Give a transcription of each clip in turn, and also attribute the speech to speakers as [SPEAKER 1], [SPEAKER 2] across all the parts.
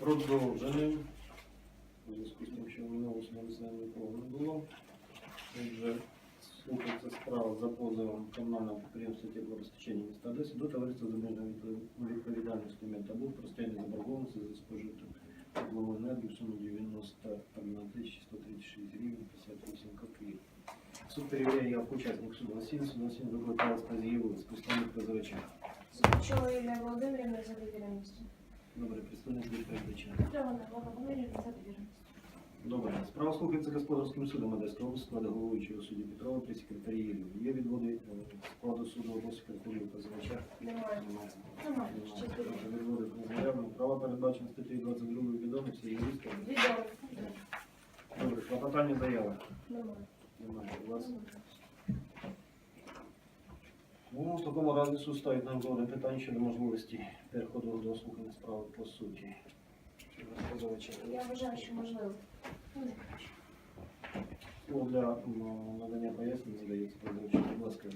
[SPEAKER 1] продовженим. У зв'язку з тим, що минулого на нікого не було. Отже, слухається справа за позовом комунального підприємства теплопостачання міста Одеси до товариства з обмеженою відповідальністю Метабув про стягнення заборгованості за спожиту теплову енергію в сумі 91 136 гривень 58 копійок. Суд перевіряє як учасник суду Василь, суд Василь викликалась та з'явилась представник позивача.
[SPEAKER 2] Супчова Ілля Володимирівна за довіреністю.
[SPEAKER 1] Добре, представник
[SPEAKER 2] Володимирівна за довіреністю.
[SPEAKER 1] Добре. Справа слухається господарським судом Одеської області, складу головуючого судді Петрова при секретарі Єлів. Є відводи е, складу суду або секретарі позивача?
[SPEAKER 2] Немає.
[SPEAKER 1] Немає.
[SPEAKER 2] Немає.
[SPEAKER 1] Немає. Відводи заявлено. Права передбачені статтею 22 відомості юриста.
[SPEAKER 2] Відомо.
[SPEAKER 1] Добре, клопотання заяви.
[SPEAKER 2] Немає.
[SPEAKER 1] Немає. У вас? Ну, в такому разі суд ставить нам жодне питання щодо можливості переходу до слухання справи по суті.
[SPEAKER 2] Я вважаю, що можливо.
[SPEAKER 1] Ну, для надання пояснень надається позивачу. Будь ласка,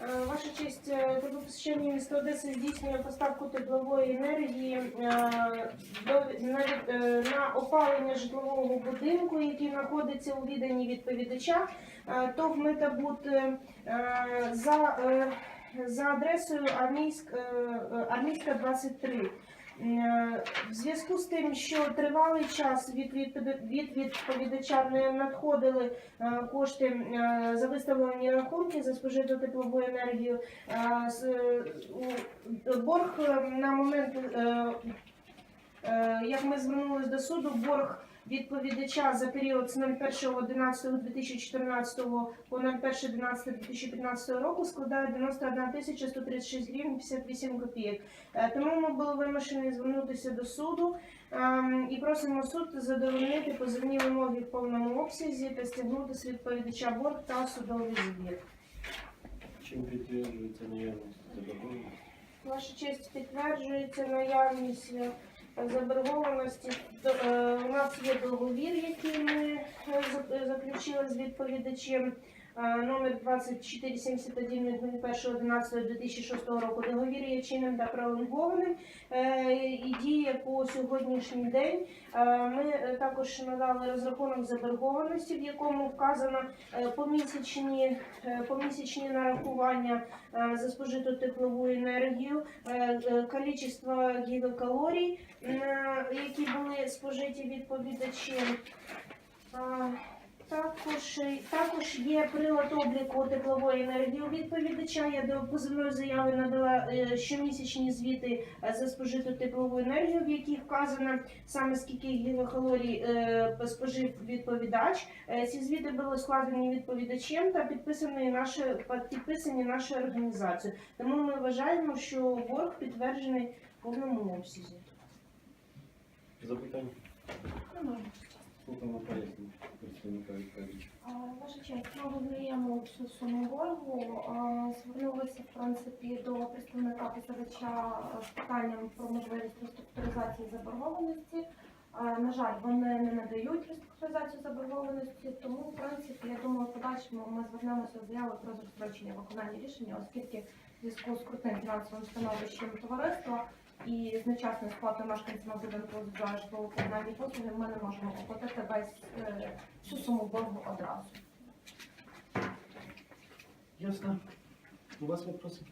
[SPEAKER 2] Е, Ваша честь, теплопостачання міста Одеси здійснює поставку теплової енергії е, до- на, від- е, на опалення житлового будинку, який знаходиться у відданні відповідача. Е, ТОВ Метабуд е, е, за, за адресою Армійськ, Армійська 23. Е, В зв'язку з тим, що тривалий час від, від відповідача не надходили кошти за виставлені рахунки за спожиту теплову енергію. Борг на момент, як ми звернулися до суду, борг відповідача за період з 01.11.2014 по 01.11.2015 року складає 91 тисяча 136 гривень 58 копійок. Е, Тому ми були вимушені звернутися до суду ем, і просимо суд задовольнити позовні вимоги в повному обсязі та стягнути з відповідача борг та судовий збір.
[SPEAKER 1] Чим підтверджується наявність заборгованості?
[SPEAKER 2] Ваша честь підтверджується наявність е, заборгованості. Е, У нас є договір, який ми е, заключили з відповідачем. Е, Номер 2471 від 01.11.2006 року договір є чинним та пролонгованим е, і діє по сьогоднішній день. Е, Ми також надали розрахунок заборгованості, в якому вказано помісячні, помісячні нарахування за спожиту теплову енергію, кількість гігакалорій, е, які були спожиті відповідачем. Також, також є прилад обліку теплової енергії у відповідача. Я до позивної заяви надала е, щомісячні звіти е, за спожиту теплову енергію, в яких вказано саме скільки гігакалорій е, спожив відповідач. Е, Ці звіти були складені відповідачем та підписані нашою підписані нашою організацією. Тому ми вважаємо, що борг підтверджений в повному обсязі.
[SPEAKER 1] Запитання? Слухаємо пояснення представника відповідача.
[SPEAKER 3] А, Ваша честь, ми визнаємо цю суму боргу. Звернулися в принципі до представника позивача з питанням про можливість реструктуризації заборгованості. На жаль, вони не надають реструктуризацію заборгованості, тому в принципі я думаю, в подальшому ми звернемося з заявою про розстрочення виконання рішення, оскільки в зв'язку з крутим фінансовим становищем товариства і з нечасною сплатою мешканцями будинку збираєш житлово-комунальні послуги ми не можемо оплатити весь е, всю суму боргу одразу.
[SPEAKER 1] Ясно. У вас вопросы?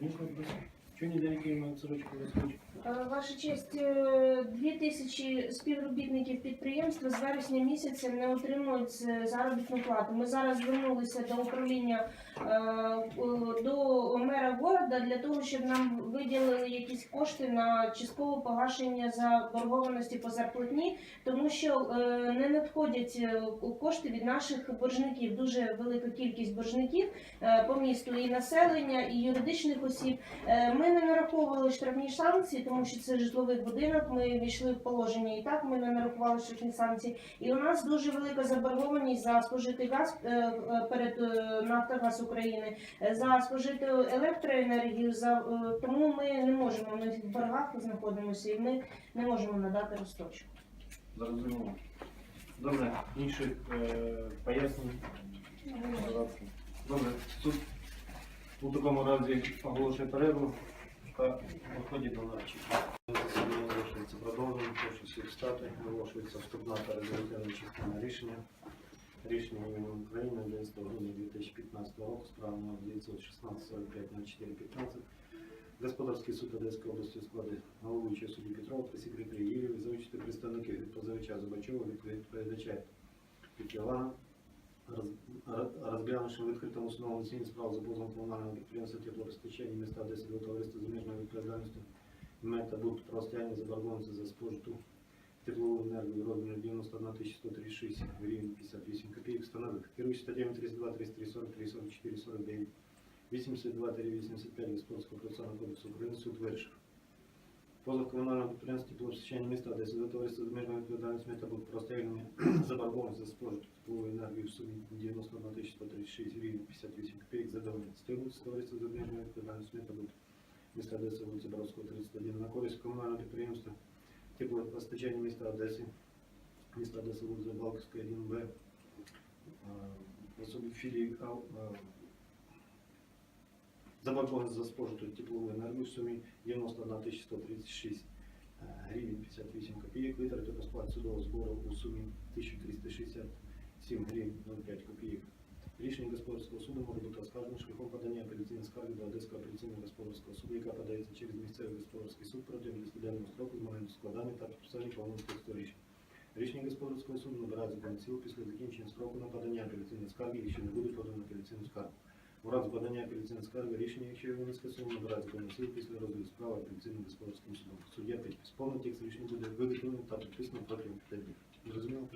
[SPEAKER 1] Нет вопросов? Чего не даете им отсрочку рассрочку?
[SPEAKER 2] Е, Ваша честь, е, дві тисячі співробітників підприємства з вересня місяця не отримують е, заробітну плату. Ми зараз звернулися до управління е, е, до мера города для того, щоб нам виділили якісь кошти на часткове погашення заборгованості по зарплатні, тому що е, не надходять е, кошти від наших боржників. Дуже велика кількість боржників е, по місту і населення, і юридичних осіб. Е, Ми не нараховували штрафні санкції, тому що це житловий будинок. Ми війшли в положення і так. Ми не нарахували штрафні санкції. І у нас дуже велика заборгованість за спожитий газ е, е, перед е, Нафтогаз України, за спожиту електроенергію. За тому ми не можемо. Ми в боргах знаходимося, і ми не можемо надати розстрочку.
[SPEAKER 1] Зрозуміло. Добре, інших е, пояснень? Добре, суд у такому разі оголошує перерву та виходить до наречі. продовжуємо, прошу всіх встати, оголошується вступна та резолютивна частина рішення. Рішення імені України 11 грудня 2015 року, справа номер 916 45 04 15. Господарський суд Одеської області у складі головуючого судді Петрова та секретарі Єлєві за участю представників від позивача Зубачова, від відповідача роз- розглянувши в відкритому судовому засіданні справу за позовом комунального підприємства теплопостачання міста Одеси до товариства з обмеженою відповідальністю мета будуть про заборгованості за спожиту теплову енергію в розмірі 91 136 гривень 58 копійок встановив. Керуючи статтями 32, 33, 43, 44, 49, 82, 85 Господарського процесуального кодексу України суд вирішив. Позов комунального підприємства теплопостачання міста Одеси до товариства з обмеженою відповідальністю мета будуть про розтягнення заборгованості за спожиту теплову енергію в сумі 91 136 гривень 58 копійок задоволення. Стягнути з товариства з обмеженою відповідальністю мета будуть міста Одеси, вулиця Боровського, 31, на користь комунального підприємства теплопостачання міста Одеси, міста Одеси, вулиця Балківська, 1Б, е, особі філії заборгованість за спожиту теплову енергію в сумі 91 136 е, гривень 58 копійок, витратити по судового збору у сумі 1367 гривень 05 копійок. Рішення господарського суду може бути оскаржено шляхом подання апеляційної скарги до Одеського апеляційного господарського суду, яка подається через місцевий господарський суд протягом 10-денного строку з моменту складання та підписання повного тексту рішення. Господарського суду набирає законну силу після закінчення строку на подання апеляційної скарги, якщо не буде подано апеляційну скаргу. У разі подання апеляційної скарги рішення, якщо його не скасовано, набирається комісії після розгляду справи апеляційним господарським судом. Суддя підпис. Повний текст рішення буде виготовлено та підписано протягом 5 днів. Зрозуміло?